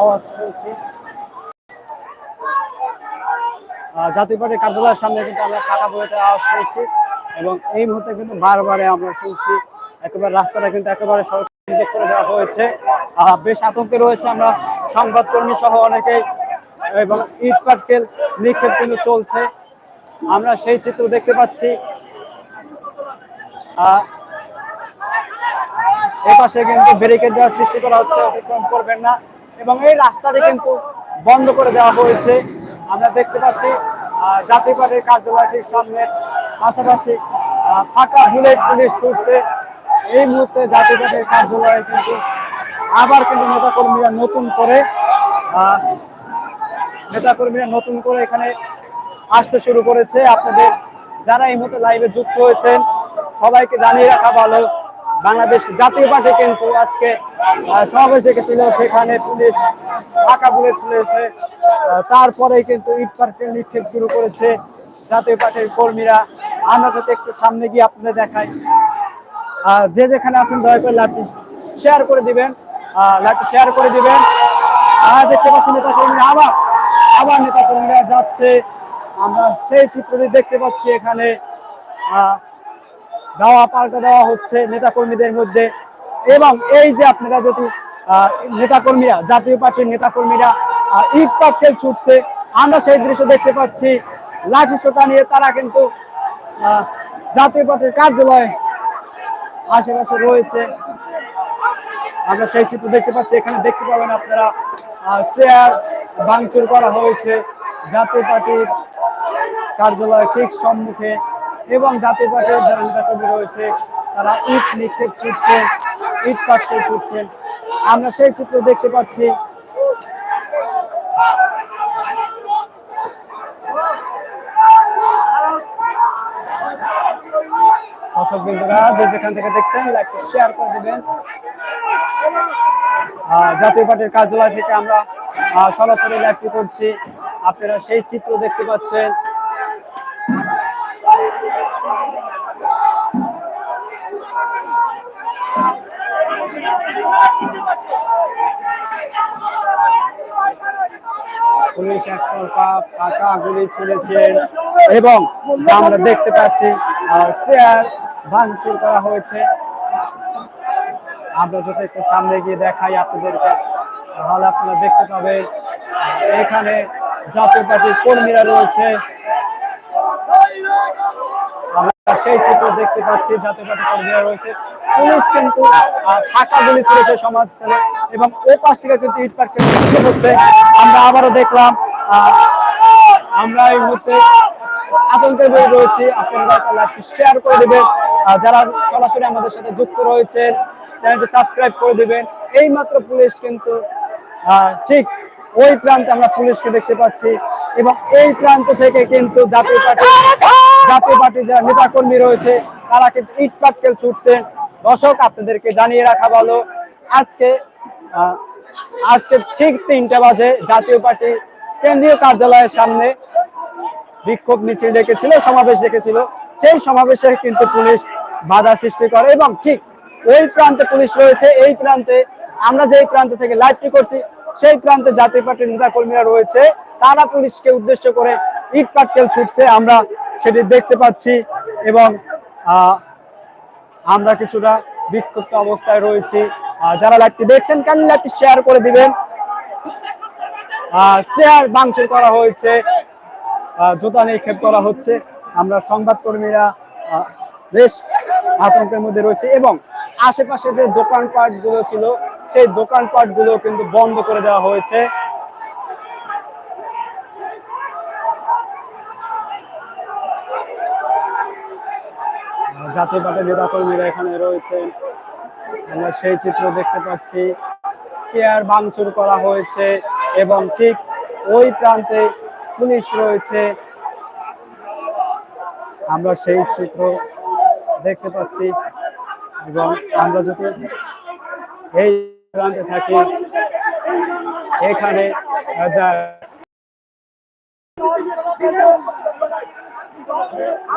আওয়াজ শুনছি জাতীয় পার্টির কার্যালয়ের সামনে কিন্তু আমরা ফাঁকা বইতে আওয়াজ শুনছি এবং এই মুহূর্তে কিন্তু বারবারে আমরা শুনছি, একেবারে রাস্তাটা কিন্তু একেবারে সড়ক করে দেওয়া হয়েছে। বেশ আতঙ্কে রয়েছে আমরা সংবাদকর্মী সহ অনেকেই এবং ইট পাটকেল নিক্ষেপ কিন্তু চলছে। আমরা সেই চিত্র দেখতে পাচ্ছি। এই পাশে কিন্তু ব্যারিকেড দেওয়ার সৃষ্টি করা হচ্ছে, অতিক্রম করবেন না। এবং এই রাস্তাটি কিন্তু বন্ধ করে দেওয়া হয়েছে। আমরা দেখতে পাচ্ছি জাতীয় পার্টির কার্যালয়টির সামনে পাশাপাশি ফাঁকা বুলেট পুলিশ ছুটছে। এই মুহূর্তে জাতীয় পার্টির কার্যালয়ে কিন্তু আবার কিন্তু নেতাকর্মীরা নতুন করে নেতাকর্মীরা নতুন করে এখানে আসতে শুরু করেছে। আপনাদের যারা এই মুহূর্তে লাইভে যুক্ত হয়েছেন, সবাইকে জানিয়ে রাখা ভালো, বাংলাদেশ জাতীয় পার্টি কিন্তু আজকে সমাবেশ ডেকেছিল সেখানে পুলিশ ফাঁকা রয়েছে আহ, তারপরেই কিন্তু ইট পার্কের নিক্ষেপ শুরু করেছে জাতীয় পার্টির কর্মীরা। আমরা যাতে একটু সামনে গিয়ে আপনাদের দেখাই। যে যেখানে আছেন দয়া করে লাইভটি শেয়ার করে দিবেন। লাইভটি শেয়ার করে দিবেন। আর দেখতে পাচ্ছি নেতা কর্মীরা আবার আবার নেতা কর্মীরা যাচ্ছে। আমরা সেই চিত্রটি দেখতে পাচ্ছি এখানে। দেওয়া পাল্টা দেওয়া হচ্ছে নেতা কর্মীদের মধ্যে। এবং এই যে আপনারা যদি নেতাকর্মীরা, জাতীয় পার্টির নেতাকর্মীরা ইট পাটকেল ছুটছে, আমরা সেই দৃশ্য দেখতে পাচ্ছি। লাঠি সোটা নিয়ে তারা কিন্তু জাতীয় পার্টির কার্যালয় আশেপাশে রয়েছে। আমরা সেই চিত্র দেখতে পাচ্ছি। এখানে দেখতে পাবেন আপনারা চেয়ার ভাঙচুর করা হয়েছে জাতীয় পার্টির কার্যালয় ঠিক সম্মুখে এবং জাতীয় পার্টির যারা নেতাকর্মী রয়েছে, তারা ইট নিক্ষেপ ছুটছেন ইট আমরা সেই চিত্র দেখতে পাচ্ছি। দর্শক বিন্দুরা যে যেখান থেকে দেখছেন লাইকটা শেয়ার করে দিবেন। জাতীয় পার্টির কার্যালয় থেকে আমরা সরাসরি লাইভটি করছি। আপনারা সেই চিত্র দেখতে পাচ্ছেন। পুলিশ একতরফা ফাঁকা গুলি ছুড়েছেন এবং আমরা দেখতে পাচ্ছি চেয়ার ভাঙচুর করা হয়েছে। আমরা যদি একটু সামনে গিয়ে দেখাই আপনাদেরকে, তাহলে আপনারা দেখতে পাবেন, এখানে জাতীয় পার্টির কর্মীরা রয়েছে। সেই চিত্র দেখতে পাচ্ছি পার্টির কর্মীরা রয়েছে পুলিশ কিন্তু ফাঁকা গুলি করেছে সমাজস্থলে এবং ও পাশ থেকে কিন্তু ইট পার্কের হচ্ছে। আমরা আবারও দেখলাম আমরা এই মুহূর্তে আতঙ্কের মধ্যে রয়েছি। আপনারা লাইভটি শেয়ার করে দেবেন। যারা সরাসরি আমাদের সাথে যুক্ত রয়েছেন, চ্যানেলটি সাবস্ক্রাইব করে দিবেন। এই মাত্র পুলিশ কিন্তু ঠিক ওই প্রান্তে আমরা পুলিশকে দেখতে পাচ্ছি এবং এই প্রান্ত থেকে কিন্তু জাতীয় পার্টি জাতীয় পার্টির যারা নেতা কর্মী রয়েছে, তারা কিন্তু ইট পাটকেল ছুটছেন দর্শক, আপনাদেরকে জানিয়ে রাখা ভালো, আজকে আজকে ঠিক তিনটা বাজে জাতীয় পার্টি কেন্দ্রীয় কার্যালয়ের সামনে বিক্ষোভ মিছিল ডেকেছিল, সমাবেশ ডেকেছিল। সেই সমাবেশে কিন্তু পুলিশ বাধা সৃষ্টি করে এবং ঠিক ওই প্রান্তে পুলিশ রয়েছে, এই প্রান্তে আমরা যেই প্রান্ত থেকে লাইভটি করছি, সেই প্রান্তে জাতীয় পার্টির নেতা কর্মীরা রয়েছে। তারা পুলিশকে উদ্দেশ্য করে ইট পাটকেল ছুটছে। আমরা সেটি দেখতে পাচ্ছি এবং আমরা কিছুটা বিক্ষুব্ধ অবস্থায় রয়েছি। যারা লাইভটি দেখছেন কেন লাইভটি শেয়ার করে দিবেন। চেয়ার ভাঙচুর করা হয়েছে জুতা নিক্ষেপ করা হচ্ছে। আমরা সংবাদকর্মীরা বেশ আতঙ্কের মধ্যে রয়েছে এবং আশেপাশে যে দোকানপাটগুলো ছিল, সেই দোকানপাটগুলো কিন্তু বন্ধ করে দেওয়া হয়েছে। জাতীয় পার্টির নেতা কর্মীরা এখানে রয়েছেন। আমরা সেই চিত্র দেখতে পাচ্ছি। চেয়ার ভাঙচুর করা হয়েছে এবং ঠিক ওই প্রান্তে পুলিশ রয়েছে। আমরা সেই চিত্র দেখতে পাচ্ছি এবং আমরা যদি এই প্রান্তে থাকি, এখানে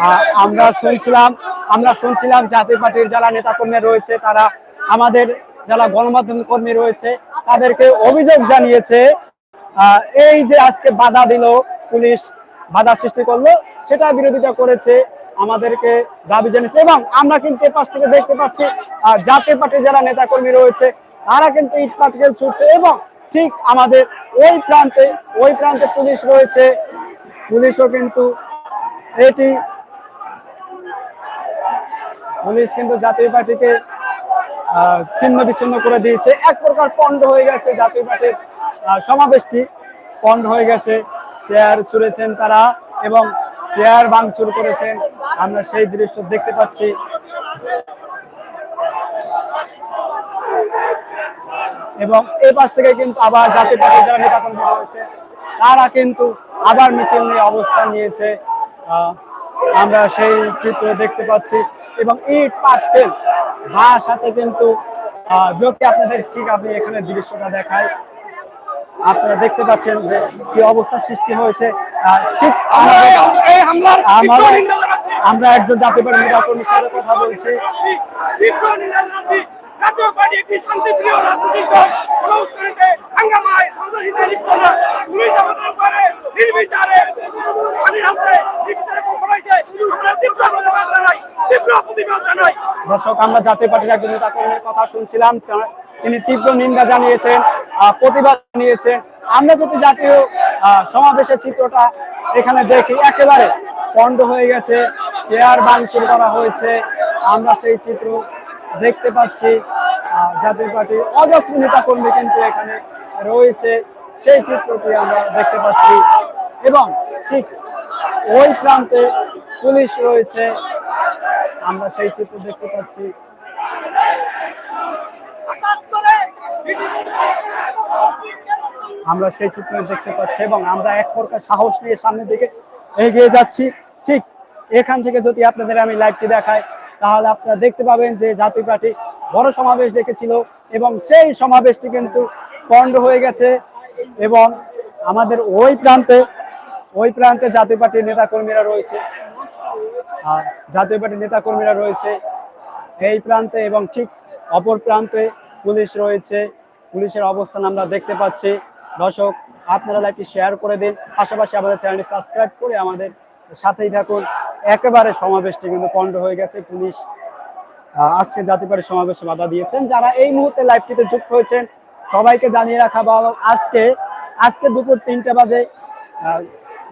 আহ, আমরা শুনছিলাম আমরা শুনছিলাম জাতীয় পার্টির যারা নেতাকর্মী রয়েছে তারা আমাদের যারা গণমাধ্যম কর্মী রয়েছে তাদেরকে অভিযোগ জানিয়েছে এই যে আজকে বাধা দিল পুলিশ বাধা সৃষ্টি করল সেটা বিরোধিতা করেছে আমাদেরকে দাবি জানিয়েছে এবং আমরা কিন্তু এ পাশ থেকে দেখতে পাচ্ছি জাতীয় পার্টির যারা নেতাকর্মী রয়েছে তারা কিন্তু ইট পাটকেল ছুটছে এবং ঠিক আমাদের ওই প্রান্তে ওই প্রান্তে পুলিশ রয়েছে পুলিশও কিন্তু এটি পুলিশ কিন্তু জাতীয় পার্টিকে ছিন্ন বিচ্ছিন্ন করে দিয়েছে। এক প্রকার পণ্ড হয়ে গেছে জাতীয় পার্টির সমাবেশটি। পণ্ড হয়ে গেছে, চেয়ার ছুঁড়েছেন তারা এবং চেয়ার ভাঙচুর করেছেন। আমরা সেই দৃশ্য দেখতে পাচ্ছি। এবং এই পাশ থেকে কিন্তু আবার জাতীয় পার্টির যারা নেতা কর্মী রয়েছে, তারা কিন্তু আবার মিছিল নিয়ে অবস্থান নিয়েছে আমরা সেই চিত্র দেখতে পাচ্ছি এবং ইট পাটকেল বা সাথে কিন্তু যদি আপনাদের ঠিক আপনি এখানে দৃশ্যটা দেখায় আপনারা দেখতে পাচ্ছেন যে কি অবস্থা সৃষ্টি হয়েছে ঠিক। আমরা একজন জাতীয় সাথে কথা বলছি। জাতীয় পার্টি একটি শান্তিপ্রিয় রাজনৈতিক দল। হাঙ্গামায়, লিপ্ত না। পুলিশ আমাদের উপরে নির্বিচারে পানি নির্বিচারে। দর্শক আমরা জাতীয় পার্টির একজন নেতা কর্মীর কথা শুনছিলাম। তিনি তীব্র নিন্দা জানিয়েছেন প্রতিবাদ জানিয়েছেন। আমরা যদি জাতীয় সমাবেশের চিত্রটা এখানে দেখি একেবারে পণ্ড হয়ে গেছে। চেয়ার ভাঙচুর করা হয়েছে। আমরা সেই চিত্র দেখতে পাচ্ছি। জাতীয় পার্টি অজস্র নেতা কর্মী কিন্তু এখানে রয়েছে। সেই চিত্রটি আমরা দেখতে পাচ্ছি। এবং ঠিক ওই প্রান্তে পুলিশ রয়েছে। আমরা সেই চিত্র দেখতে পাচ্ছি। আমরা সেই চিত্র দেখতে পাচ্ছি এবং আমরা এক প্রকার সাহস নিয়ে সামনের দিকে এগিয়ে যাচ্ছি। ঠিক এখান থেকে যদি আপনাদের আমি লাইভটি দেখাই তাহলে আপনারা দেখতে পাবেন যে জাতীয় পার্টি বড় সমাবেশ ডেকেছিল এবং সেই সমাবেশটি কিন্তু পণ্ড হয়ে গেছে এবং আমাদের ওই প্রান্তে ওই প্রান্তে জাতীয় পার্টির নেতা কর্মীরা রয়েছে। আর জাতীয় পার্টির নেতা কর্মীরা রয়েছে এই প্রান্তে এবং ঠিক অপর প্রান্তে পুলিশ রয়েছে। পুলিশের অবস্থান আমরা দেখতে পাচ্ছি। দর্শক, আপনারা লাইভটি শেয়ার করে দিন। পাশাপাশি আমাদের চ্যানেলটি সাবস্ক্রাইব করে আমাদের সাথেই থাকুন। একেবারে সমাবেশটি কিন্তু পণ্ড হয়ে গেছে। পুলিশ আজকে জাতীয় পার্টির সমাবেশে বাধা দিয়েছেন। যারা এই মুহূর্তে লাইভটিতে যুক্ত হয়েছেন, সবাইকে জানিয়ে রাখা বা আজকে আজকে দুপুর তিনটা বাজে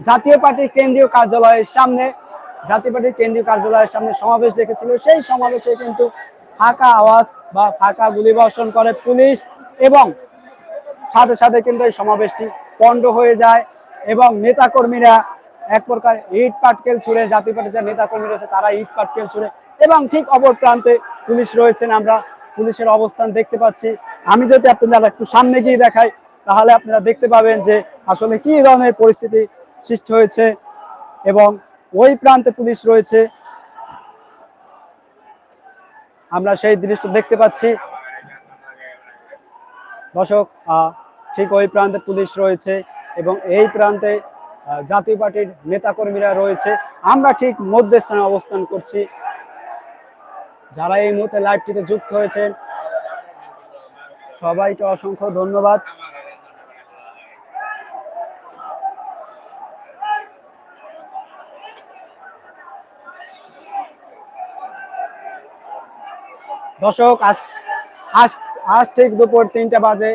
জাতীয় পার্টির কেন্দ্রীয় কার্যালয়ের সামনে, জাতীয় পার্টির কেন্দ্রীয় কার্যালয়ের সামনে সমাবেশ ডেকেছিল সেই সমাবেশে কিন্তু ফাঁকা আওয়াজ বা ফাঁকা গুলিবর্ষণ করে পুলিশ এবং সাথে সাথে কিন্তু এই সমাবেশটি পণ্ড হয়ে যায় এবং নেতাকর্মীরা এক প্রকার ইট পাটকেল ছুড়ে জাতীয় পার্টির যে নেতাকর্মী রয়েছে তারা ইট পাটকেল ছুড়ে এবং ঠিক অপর প্রান্তে পুলিশ রয়েছেন আমরা। পুলিশের অবস্থান দেখতে পাচ্ছি। আমি যদি আপনারা একটু সামনে গিয়ে দেখাই, তাহলে আপনারা দেখতে পাবেন যে আসলে কি ধরনের পরিস্থিতি সৃষ্টি হয়েছে এবং ওই প্রান্তে পুলিশ রয়েছে। আমরা সেই দৃশ্য দেখতে পাচ্ছি। দর্শক ঠিক ওই প্রান্তে পুলিশ রয়েছে এবং এই প্রান্তে জাতীয় পার্টির নেতাকর্মীরা রয়েছে। আমরা ঠিক মধ্যস্থানে অবস্থান করছি। যারা এই মুহূর্তে লাইভটিতে যুক্ত হয়েছেন, সবাইকে অসংখ্য ধন্যবাদ। দর্শক, আজ আজ আজ ঠিক দুপুর তিনটা বাজে।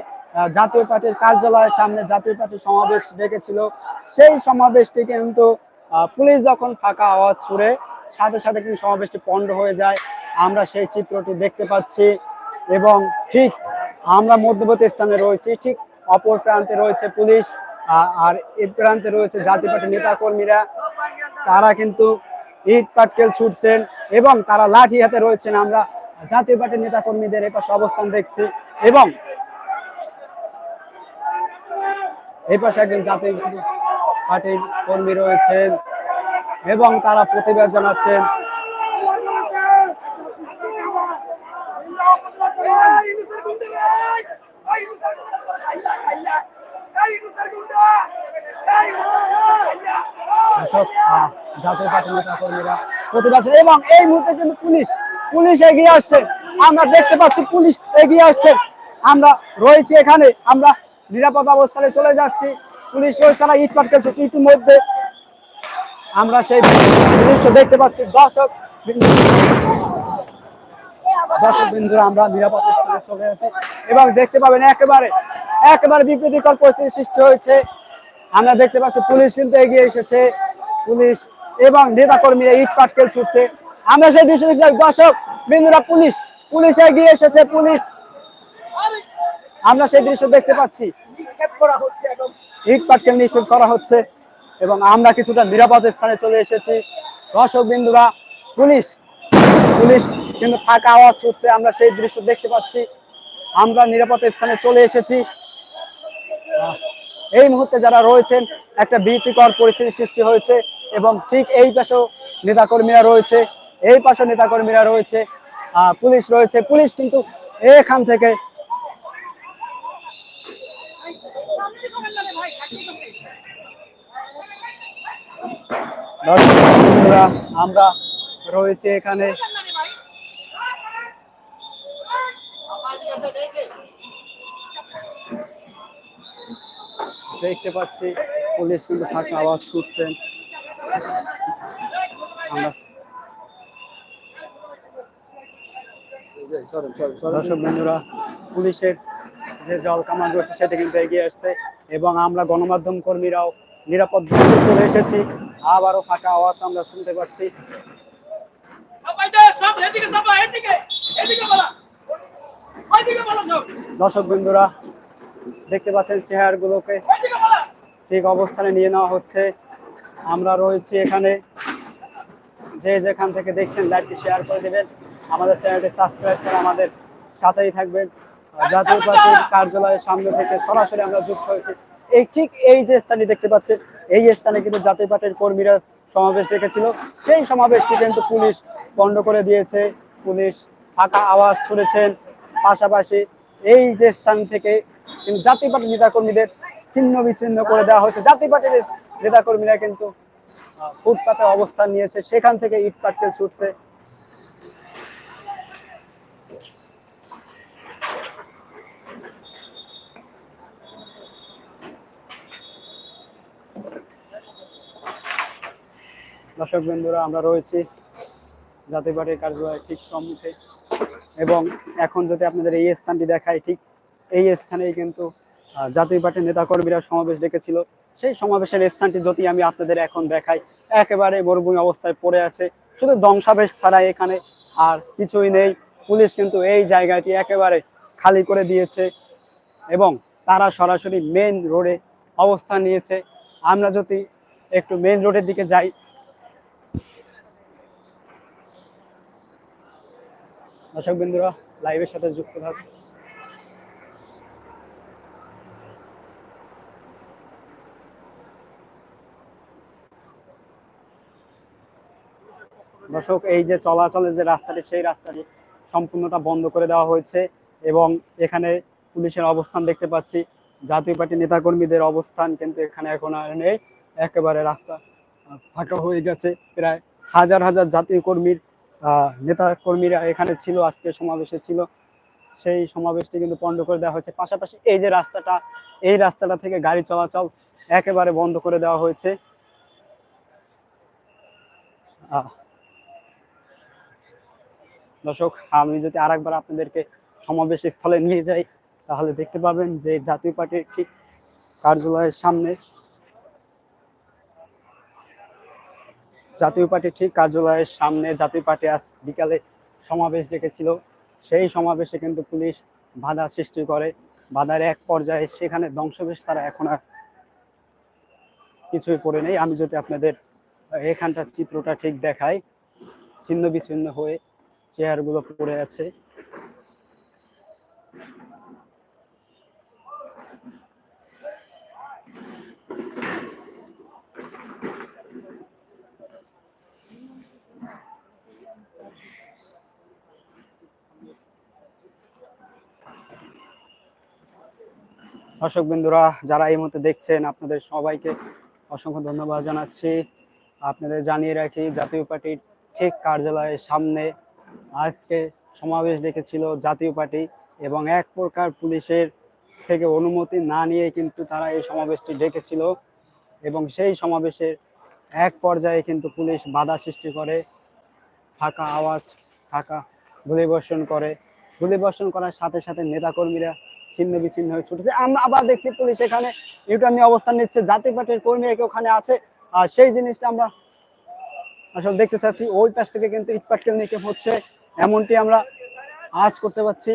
জাতীয় পার্টির কার্যালয়ের সামনে জাতীয় পার্টির সমাবেশ ডেকেছিল। সেই সমাবেশটি কিন্তু পুলিশ যখন ফাঁকা আওয়াজ ছুড়ে সাথে সাথে কিন্তু সমাবেশটি পণ্ড হয়ে যায়। আমরা সেই চিত্রটি দেখতে পাচ্ছি এবং ঠিক আমরা মধ্যবর্তী স্থানে রয়েছি, ঠিক অপর প্রান্তে রয়েছে পুলিশ আর এই প্রান্তে রয়েছে জাতীয় পার্টির নেতা কর্মীরা তারা কিন্তু ইট পাটকেল ছুটছেন এবং তারা লাঠি হাতে রয়েছেন। আমরা জাতীয় পার্টির নেতা কর্মীদের এপাশে অবস্থান দেখছি এবং এই পাশে একজন জাতীয় পার্টির কর্মী রয়েছেন এবং তারা প্রতিবাদ জানাচ্ছেন। জাতীয় পার্টি কর্মীরা প্রতিবাদ এবং এই মুহূর্তে কিন্তু পুলিশ পুলিশ এগিয়ে আসছে। আমরা দেখতে পাচ্ছি পুলিশ এগিয়ে আসছে। আমরা রয়েছি এখানে, আমরা নিরাপদ অবস্থানে চলে যাচ্ছি। পুলিশ তারা ইট পাটকেছে ইতিমধ্যে আমরা সেই দৃশ্য দেখতে পাচ্ছি। দর্শক আমরা চলে এবং দেখতে পাবেন একেবারে একেবারে হয়েছে। আমরা দেখতে পাচ্ছি পুলিশ কিন্তু এগিয়ে এসেছে। পুলিশ এবং নেতা কর্মীরা ইট পাটকেল ছুটছে। আমরা সেই দৃশ্য দেখলাম দর্শক বিন্দুরা পুলিশ পুলিশ এগিয়ে এসেছে, পুলিশ। আমরা সেই দৃশ্য দেখতে পাচ্ছি। ইট পাটকেল নিক্ষেপ করা হচ্ছে এবং আমরা কিছুটা নিরাপদ স্থানে চলে এসেছি। দর্শক বিন্দুরা, পুলিশ পুলিশ কিন্তু ফাঁকা আওয়াজ ছুটছে, আমরা সেই দৃশ্য দেখতে পাচ্ছি। আমরা নিরাপদ স্থানে চলে এসেছি। এই মুহূর্তে যারা রয়েছেন, একটা ভীতিকর পরিস্থিতির সৃষ্টি হয়েছে এবং ঠিক এই পাশেও নেতাকর্মীরা রয়েছে, এই পাশে নেতাকর্মীরা রয়েছে। পুলিশ রয়েছে। পুলিশ কিন্তু এখান থেকে দর্শক আমরা রয়েছে এখানে। দেখতে পাচ্ছি পুলিশ কিন্তু ফাঁকা আওয়াজ ছুটছেন দর্শক বন্ধুরা পুলিশের যে জল কামান রয়েছে সেটা কিন্তু এগিয়ে আসছে। এবং আমরা গণমাধ্যম কর্মীরাও নিরাপদ চলে এসেছি। আবারও ফাঁকা আওয়াজ আমরা শুনতে পাচ্ছি। দর্শক বন্ধুরা দেখতে পাচ্ছেন বলা ঠিক অবস্থানে নিয়ে নেওয়া হচ্ছে। আমরা রয়েছি এখানে। যে যেখান থেকে দেখছেন, লাইভটি শেয়ার করে দেবেন। আমাদের চ্যানেলটি সাবস্ক্রাইব করে আমাদের সাথেই থাকবেন। জাতীয় পার্টির কার্যালয়ের সামনে থেকে সরাসরি আমরা যুক্ত হয়েছি। এই ঠিক এই যে স্থানে দেখতে পাচ্ছেন এই স্থানে কিন্তু জাতীয় পার্টির কর্মীরা সমাবেশ ডেকেছিল। সেই সমাবেশটি কিন্তু পুলিশ বন্ধ করে দিয়েছে। পুলিশ ফাঁকা আওয়াজ শুনেছেন পাশাপাশি এই যে স্থান থেকে কিন্তু জাতীয় পার্টির নেতাকর্মীদের ছিন্ন বিচ্ছিন্ন করে দেওয়া হয়েছে। জাতীয় পার্টির নেতাকর্মীরা কিন্তু ফুটপাতে অবস্থান নিয়েছে। সেখান থেকে ইট পাটকেল ছুটছে। দর্শক বন্ধুরা, আমরা রয়েছি জাতীয় পার্টির কার্যালয়ের ঠিক সম্মুখে। এবং এখন যদি আপনাদের এই স্থানটি দেখায় ঠিক এই স্থানেই কিন্তু জাতীয় পার্টির নেতাকর্মীরা সমাবেশ ডেকেছিল। সেই সমাবেশের স্থানটি যদি আমি আপনাদের এখন দেখাই, একেবারে মরুভূমি অবস্থায় পড়ে আছে। শুধু ধ্বংসাবেশ ছাড়া এখানে আর কিছুই নেই। পুলিশ কিন্তু এই জায়গাটি একেবারে খালি করে দিয়েছে এবং তারা সরাসরি মেন রোডে অবস্থান নিয়েছে। আমরা যদি একটু মেন রোডের দিকে যাই দর্শক বিন্দুরা লাইভের সাথে যুক্ত থাকুন। দর্শক, এই যে চলাচলের যে রাস্তাটি, সেই রাস্তাটি সম্পূর্ণটা বন্ধ করে দেওয়া হয়েছে এবং এখানে পুলিশের অবস্থান দেখতে পাচ্ছি। জাতীয় পার্টি নেতাকর্মীদের অবস্থান কিন্তু এখানে এখন আর নেই। একেবারে রাস্তা ফাঁকা হয়ে গেছে। প্রায় হাজার হাজার জাতীয় কর্মীর নেতা কর্মীরা এখানে ছিল, আজকে সমাবেশে ছিল। সেই সমাবেশটি কিন্তু বন্ধ করে দেওয়া হয়েছে। পাশাপাশি এই যে রাস্তাটা, এই রাস্তাটা থেকে গাড়ি চলাচল একেবারে বন্ধ করে দেওয়া হয়েছে। দর্শক, আমি যদি আরেকবার আপনাদেরকে সমাবেশ স্থলে নিয়ে যাই, তাহলে দেখতে পাবেন যে জাতীয় পার্টির ঠিক কার্যালয়ের সামনে জাতীয় পার্টি ঠিক কার্যালয়ের সামনে জাতীয় পার্টি আজ বিকালে সমাবেশ ডেকেছিল। সেই সমাবেশে কিন্তু পুলিশ বাধা সৃষ্টি করে। বাধার এক পর্যায়ে সেখানে ধ্বংসবেশ তারা এখন আর কিছুই পড়ে নেই। আমি যদি আপনাদের এখানটার চিত্রটা ঠিক দেখাই, ছিন্ন বিচ্ছিন্ন হয়ে চেয়ারগুলো পড়ে আছে। দর্শক বিন্দুরা, যারা এই মুহূর্তে দেখছেন, আপনাদের সবাইকে অসংখ্য ধন্যবাদ জানাচ্ছি। আপনাদের জানিয়ে রাখি, জাতীয় পার্টির ঠিক কার্যালয়ের সামনে আজকে সমাবেশ ডেকেছিল জাতীয় পার্টি এবং এক প্রকার পুলিশের থেকে অনুমতি না নিয়ে কিন্তু তারা এই সমাবেশটি ডেকেছিল এবং সেই সমাবেশের এক পর্যায়ে কিন্তু পুলিশ বাধা সৃষ্টি করে, ফাঁকা আওয়াজ, ফাঁকা গুলিবর্ষণ করে। গুলিবর্ষণ করার সাথে সাথে নেতাকর্মীরা ছিন্ন বিচ্ছিন্ন হয়ে ছুটেছে। আমরা আবার দেখছি পুলিশ এখানে ইউটার নিয়ে অবস্থান নিচ্ছে। জাতীয় পার্টির কর্মীরা কি ওখানে আছে। আর সেই জিনিসটা আমরা আসলে দেখতে চাচ্ছি। ওই পাশ থেকে কিন্তু ইটপাটকেল নিক্ষেপ হচ্ছে। এমনটি আমরা আজ করতে পারছি।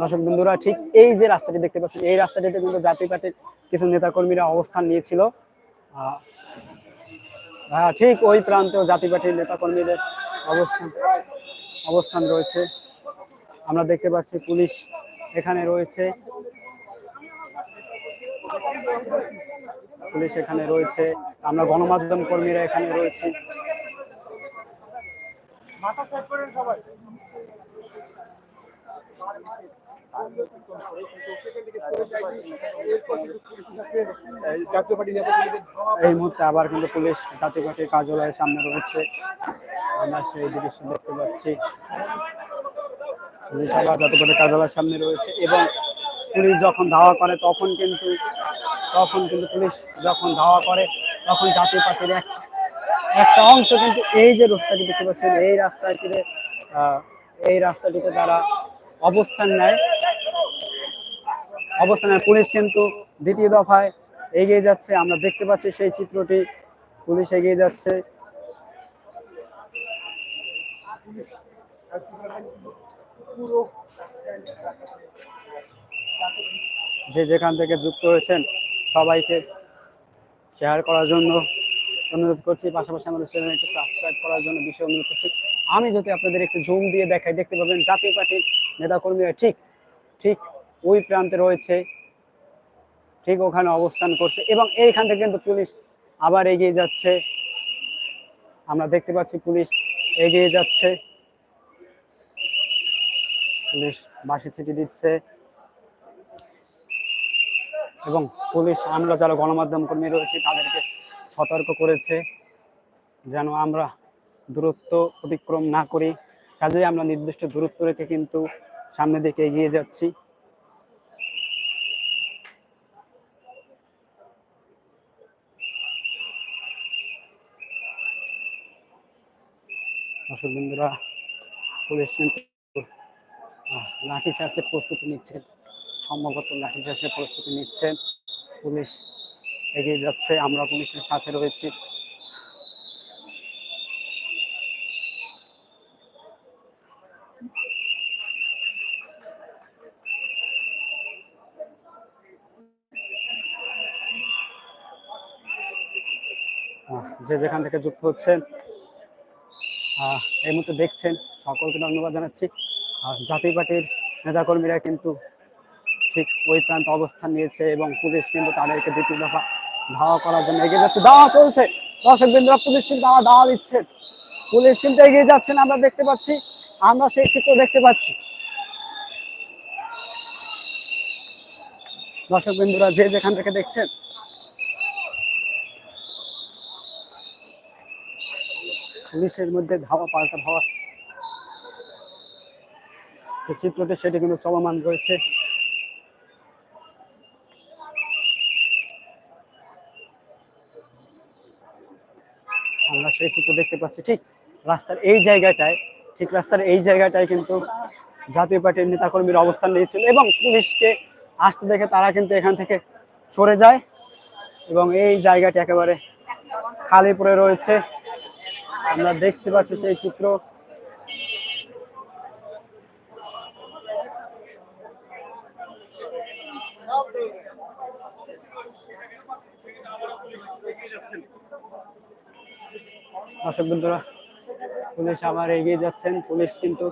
দর্শক বন্ধুরা, ঠিক এই যে রাস্তাটি দেখতে পাচ্ছেন, এই রাস্তাটিতে কিন্তু জাতীয় পার্টির কিছু নেতাকর্মীরা অবস্থান নিয়েছিল। হ্যাঁ ঠিক ওই প্রান্তেও পার্টির নেতাকর্মীদের অবস্থান অবস্থান রয়েছে। আমরা দেখতে পাচ্ছি পুলিশ এখানে রয়েছে। পুলিশ এখানে রয়েছে। আমরা গণমাধ্যম কর্মীরা এখানে রয়েছি। জাতীয় পার্টি নেতাকর্মীদের এই মুহূর্তে আবার কিন্তু পুলিশ জাতীয় পার্টির কার্যালয়ের সামনে রয়েছে। আমরা সেই দৃশ্য দেখতে পাচ্ছি। পুলিশ আবার জাতীয় পার্টির কার্যালয়ের সামনে রয়েছে এবং পুলিশ যখন ধাওয়া করে তখন কিন্তু তখন কিন্তু পুলিশ যখন ধাওয়া করে, তখন জাতীয় পার্টির এক, একটা অংশ কিন্তু এই যে রাস্তাটি দেখতে পাচ্ছেন, এই রাস্তাটিতে এই রাস্তাটিতে তারা অবস্থান নেয়। অবস্থানের পুলিশ কিন্তু দ্বিতীয় দফায় এগিয়ে যাচ্ছে। আমরা দেখতে পাচ্ছি সেই চিত্রটি। পুলিশ এগিয়ে যাচ্ছে। যে যেখান থেকে যুক্ত হয়েছেন, সবাইকে শেয়ার করার জন্য অনুরোধ করছি। পাশাপাশি আমাদের চ্যানেলটি সাবস্ক্রাইব করার জন্য বিষয় অনুরোধ করছি। আমি যদি আপনাদের একটু জুম দিয়ে দেখাই, দেখতে পাবেন জাতীয় পার্টির নেতাকর্মীরা ঠিক ঠিক ওই প্রান্তে রয়েছে। ঠিক ওখানে অবস্থান করছে এবং এইখান থেকে কিন্তু পুলিশ আবার এগিয়ে যাচ্ছে। আমরা দেখতে পাচ্ছি পুলিশ এগিয়ে যাচ্ছে। পুলিশ বাসি ছিটি দিচ্ছে। এবং পুলিশ আমরা যারা গণমাধ্যম কর্মী রয়েছি, তাদেরকে সতর্ক করেছে যেন আমরা দূরত্ব অতিক্রম না করি। কাজেই আমরা নির্দিষ্ট দূরত্ব রেখে কিন্তু সামনের দিকে এগিয়ে যাচ্ছি। দর্শক বন্ধুরা পুলিশ কিন্তু আহ, লাঠি চার্জের প্রস্তুতি নিচ্ছেন সম্ভবত লাঠি চার্জের প্রস্তুতি নিচ্ছেন পুলিশ এগিয়ে যাচ্ছে আমরা পুলিশের সাথে রয়েছি। যে যেখান থেকে যুক্ত হচ্ছেন এই মুহূর্তে দেখছেন। সকলকে ধন্যবাদ জানাচ্ছি। জাতীয় পার্টির নেতাকর্মীরা কিন্তু ঠিক ওই প্রান্তে অবস্থান নিয়েছে এবং পুলিশ কিন্তু তাদেরকে দ্বিতীয় দফা ধাওয়া করার জন্য এগিয়ে যাচ্ছে। দাওয়া চলছে। দর্শক বিন্দুরা পুলিশ কিন্তু আমার দাওয়া দিচ্ছে। পুলিশ কিন্তু এগিয়ে যাচ্ছেন আমরা দেখতে পাচ্ছি। আমরা সেই চিত্র দেখতে পাচ্ছি। দর্শক বিন্দুরা যে যেখান থেকে দেখছেন পুলিশের মধ্যে ধাওয়া পাল্টা ধাওয়া। যে চিত্রটি, সেটি কিন্তু চলমান রয়েছে। আমরা সেই চিত্র দেখতে পাচ্ছি, ঠিক রাস্তার এই জায়গাটায়, ঠিক রাস্তার এই জায়গাটায় কিন্তু জাতীয় পার্টির নেতাকর্মীর অবস্থান নিয়েছিল এবং পুলিশকে আসতে দেখে তারা কিন্তু এখান থেকে সরে যায় এবং এই জায়গাটি একেবারে খালি পড়ে রয়েছে। আমরা দেখতে পাচ্ছি সেই চিত্র। দর্শক বন্ধুরা পুলিশ আবার এগিয়ে যাচ্ছেন। পুলিশ কিন্তু